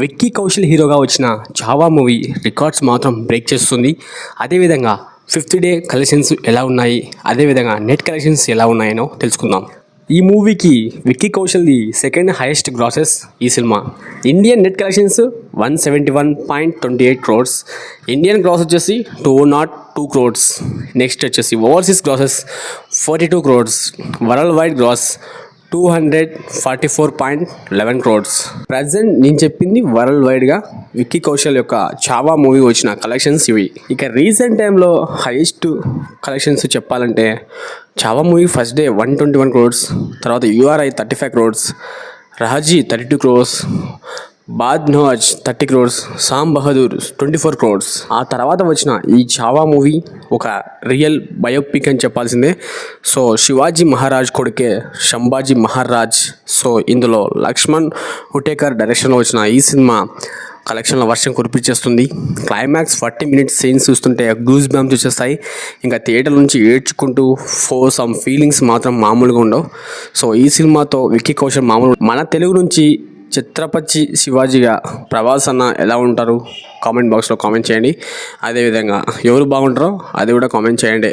విక్కీ కౌశల్ హీరోగా వచ్చిన Chhaava movie records మాత్రం బ్రేక్ చేస్తుంది. అదేవిధంగా ఫిఫ్త్ డే కలెక్షన్స్ ఎలా ఉన్నాయి? అదేవిధంగా నెట్ కలెక్షన్స్ ఎలా ఉన్నాయనో తెలుసుకుందాం. ఈ మూవీకి విక్కీ కౌశల్ది సెకండ్ హైయెస్ట్ గ్రాసెస్ ఈ cinema. Indian net collections one seventy one point twenty eight crores Indian gross వచ్చేసి two naught two crores next వచ్చేసి overseas grosses forty two crores world wide gross two hundred forty four point eleven crores. Present నేను చెప్పింది world వైడ్గా విక్కీ కౌశల్ యొక్క Chhaava movie వచ్చిన collections ఇవి. ఇక recent టైంలో హైయెస్ట్ కలెక్షన్స్ చెప్పాలంటే Chhaava movie first day one twenty one crores తర్వాత URI thirty five crores Raazi thirty two crores bad news thirty crores Sam Bahadur twenty four crores ఆ తర్వాత వచ్చిన ఈ చావా మూవీ ఒక రియల్ బయోపిక్ అని చెప్పాల్సిందే. సో శివాజీ మహారాజ్ కొడుకే శంభాజీ మహారాజ్. సో ఇందులో లక్ష్మణ్ హుటేకర్ డైరెక్షన్లో వచ్చిన ఈ సినిమా కలెక్షన్లో వర్షం కురిపించేస్తుంది. క్లైమాక్స్ ఫార్టీ మినిట్స్ సీన్స్ చూస్తుంటే గూస్ బ్యాంప్స్ వచ్చేస్తాయి. ఇంకా థియేటర్ నుంచి ఏడ్చుకుంటూ ఫో సమ్ ఫీలింగ్స్ మాత్రం మామూలుగా ఉండవు. సో ఈ సినిమాతో విక్కీ కౌశల్ మామూలు మన తెలుగు నుంచి ఛత్రపతి శివాజీగా ప్రభాస్ అన్న ఎలా ఉంటారు? కామెంట్ బాక్స్లో కామెంట్ చేయండి. అదేవిధంగా ఎవరు బాగుంటారో అది కూడా కామెంట్ చేయండి.